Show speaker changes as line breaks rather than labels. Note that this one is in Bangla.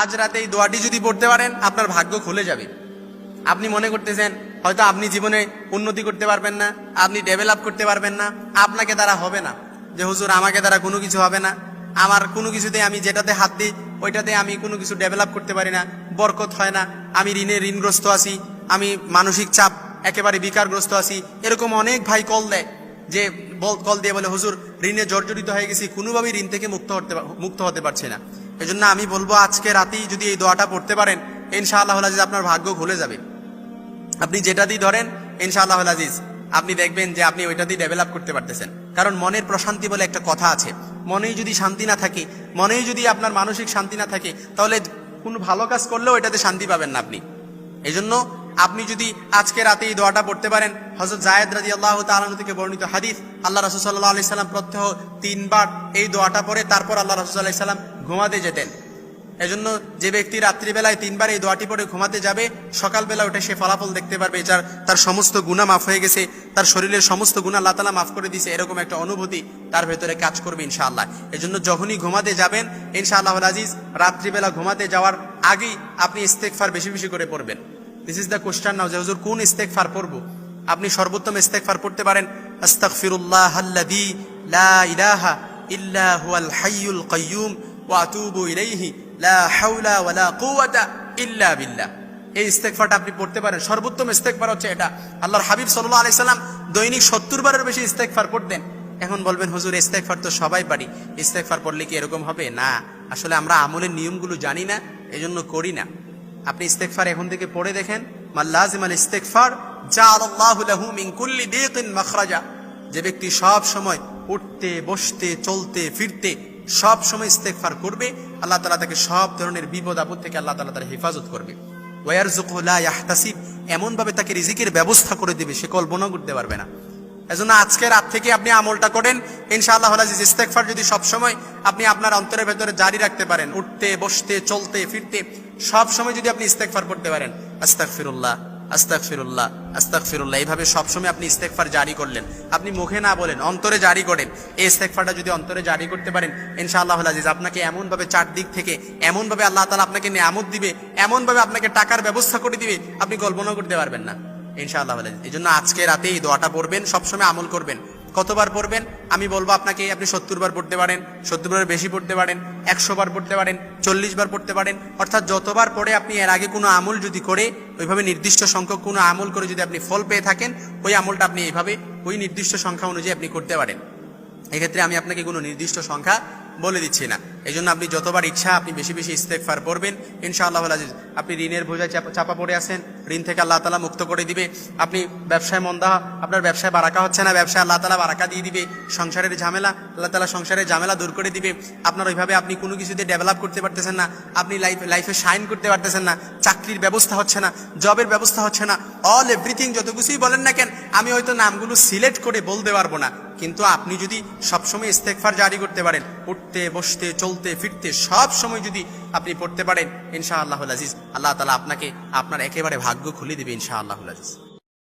আজ রাতে এই দোয়াটি যদি পড়তে পারেন, আপনার ভাগ্য খুলে যাবে। আপনি মনে করতেছেন, হয়তো আপনি জীবনে উন্নতি করতে পারবেন না, আপনি ডেভেলপ করতে পারবেন না, আপনাকে দ্বারা হবে না, যে হুজুর আমাকে দ্বারা কোনো কিছু হবে না, আমার কোনো কিছুতে আমি যেটাতে হাত দিই, ওইটাতে আমি কোনো কিছু ডেভেলপ করতে পারি না, বরকত হয় না, আমি ঋণে ঋণগ্রস্ত আছি, আমি মানসিক চাপ একেবারে বিকারগ্রস্ত আছি, এরকম অনেক ভাই কল দেয়, যে কল দিয়ে বলে, হুজুর, ঋণে জর্জরিত হয়ে গেছি, কোনোভাবেই ঋণ থেকে মুক্ত হতে মুক্ত হতে পারছে না। এজন্য আমি বলব আজকে রাতেই যদি এই দোয়াটা পড়তে পারেন, ইনশাআল্লাহ আজিজ আপনার ভাগ্য খুলে যাবে। আপনি যেটা দিয়ে ধরেন, ইনশাআল্লাহ আজিজ আপনি দেখবেন যে আপনি ওইটা দিয়ে ডেভেলপ করতে পারতেছেন। কারণ মনের প্রশান্তি বলে একটা কথা আছে, মনেই যদি শান্তি না থাকে, মনেই যদি আপনার মানসিক শান্তি না থাকে, তাহলে কোনো ভালো কাজ করলেও এটাতে শান্তি পাবেন না আপনি। এই জন্য আপনি যদি আজকে রাতে এই দোয়াটা পড়তে পারেন হজরত জায়েদ রাজি আল্লাহ তালন থেকে বর্ণিত হাদিস, আল্লাহ রসুল সাল্লাহ আলি সাল্লাম প্রত্যহ তিনবার এই দোয়াটা পরে তারপর আল্লাহ রসুল আলাহি সাল্লাম ঘুমাতে যেতেন। এজন্য যে ব্যক্তি রাত্রিবেলায় তিনবার এই দোয়াটি পরে ঘুমাতে যাবে, সকালবেলা উঠে সে ফলাফল দেখতে পারবে, যার, তার সমস্ত গুণা মাফ হয়ে গেছে, তার শরীরের সমস্ত গুণা আল্লাহ তালা মাফ করে দিয়েছে, এরকম একটা অনুভূতি তার ভেতরে কাজ করবে ইনশাআল্লাহ। এজন্য যখনই ঘুমাতে যাবেন ইনশাআল্লাহ আজিজ, রাত্রিবেলা ঘুমাতে যাওয়ার আগেই আপনি ইস্তেকফার বেশি বেশি করে পড়বেন। This is the question now যে হুজুর কোন ইস্তেকফার পড়ব? আপনি সর্বোত্তম ইস্তেকফার পড়তে পারেন। আস্তাগফিরুল্লাহ আল্লাযী লা ইলাহা ইল্লা হুয়াল হাইয়ুল কাইয়্যুম ওয়া আতুবু ইলাইহি লা হাওলা ওয়ালা কুওয়াতা ইল্লা বিল্লাহ। এই ইস্তেকফারটা আপনি পড়তে পারেন। সর্বোত্তম ইস্তেকফার হচ্ছে এটা। আল্লাহর হাবিব সাল্লাল্লাহু আলাইহি সাল্লাম দৈনিক 70 বারের বেশি ইস্তেকফার পড়তেন। এখন বলবেন, হুজুর ইস্তেকফার তো সবাই পারি। ইস্তেকফার পড়লে কি এরকম হবে? না। আসলে আমরা আমলের নিয়মগুলো জানি না, এজন্য করি না। আপনি ইস্তেকফার এখন থেকে পড়ে দেখেন। মাল্লাজিম ইস্তেকফার জাআলাল্লাহু লাহু মিন কুল্লি দীকিন মাখরাজা। যে ব্যক্তি সব সময় উঠতে, বসতে, চলতে, ফিরতে সব সময় ইস্তেকফার করবে, আল্লাহ তালা তাকে সব ধরনের বিপদ আপদ থেকে আল্লাহ তাআলা তার হেফাজত করবে। ওয়ারজুকহু লা ইয়াহতাসিব এমন ভাবে তাকে রিজিকের ব্যবস্থা করে দেবে, সে কল্পনা করতে পারবে না। এজন্য আজকে রাত থেকে আপনি আমলটা করেন, ইনশাআল্লাহ আজিজ ইস্তেকফার যদি সবসময় আপনি আপনার অন্তরের ভেতরে জারি রাখতে পারেন, উঠতে, বসতে, চলতে, ফিরতে সব সময় যদি আপনি ইস্তেকফার করতে পারেন, আস্তাগফিরুল্লাহ আস্তাগফিরুল্লাহ আস্তাগফিরুল্লাহ। এইভাবে সবসময় আপনি ইস্তেকফার জারি করলেন। আপনি মুখে না বলেন, অন্তরে জারি করেন। এই ইস্তেকফারটা যদি অন্তরে জারি করতে পারেন ইনশাআল্লাহ আজিজ আপনাকে এমনভাবে চারদিক থেকে, এমনভাবে আল্লাহ তালা আপনাকে নিয়ামত দিবে, এমনভাবে আপনাকে টাকার ব্যবস্থা করে দিবে, আপনি কল্পনা করতে পারবেন না ইনশাআল্লাহ আজিজ। এই জন্য আজকে রাতে এই দোয়াটা পড়বেন, সবসময় আমল করবেন। কতবার পড়বেন? আমি বলব আপনাকে, আপনি সত্তর বার পড়তে পারেন, সত্তর বারের বেশি পড়তে পারেন, একশো বার পড়তে পারেন, চল্লিশ বার পড়তে পারেন। অর্থাৎ যতবার পড়ে আপনি এর আগে কোনো আমল যদি করে, ওইভাবে নির্দিষ্ট সংখ্যক কোনো আমল করে যদি আপনি ফল পেয়ে থাকেন, ওই আমলটা আপনি এইভাবে, ওই নির্দিষ্ট সংখ্যা অনুযায়ী আপনি করতে পারেন। এক্ষেত্রে আমি আপনাকে কোনো নির্দিষ্ট সংখ্যা বলে দিচ্ছি না। এই জন্য আপনি যতবার ইচ্ছা আপনি বেশি বেশি ইস্তেকফার পড়বেন। ইনশাআল্লাহ আজিজ, আপনি ঋণের বোঝায় চাপা- পড়ে আছেন। ঋণ থেকে আল্লাহ তালা মুক্ত করে দিবে। আপনি ব্যবসায় মন্দা, আপনার ব্যবসায় বারাকা হচ্ছে না। ব্যবসায় আল্লাহ তালা বারাকা দিয়ে দিবে। সংসারের ঝামেলা, আল্লাহ তালা সংসারের ঝামেলা দূর করে দিবে। আপনার ওইভাবে আপনি কোনো কিছুতে ডেভেলপ করতে পারতেছেন না। আপনি লাইফ লাইফে শাইন করতে পারতেছেন না। চাকরির ব্যবস্থা হচ্ছে না। জবের ব্যবস্থা হচ্ছে না। অল এভরিথিং যত কিছুই বলেন না কেন, আমি হয়তো নামগুলো সিলেক্ট করে বলতে পারব না। কিন্তু আপনি যদি সবসময় ইস্তেকফার জারি করতে পারেন, উঠতে, বসতে, চলতে, ফিরতে সব সময় যদি আপনি পড়তে পারেন ইনশা আল্লাহ আজিজ, আল্লাহ তালা আপনাকে আপনার একেবারে ভাগ্য খুলে দেবে ইনশা আল্লাহ আজিজ।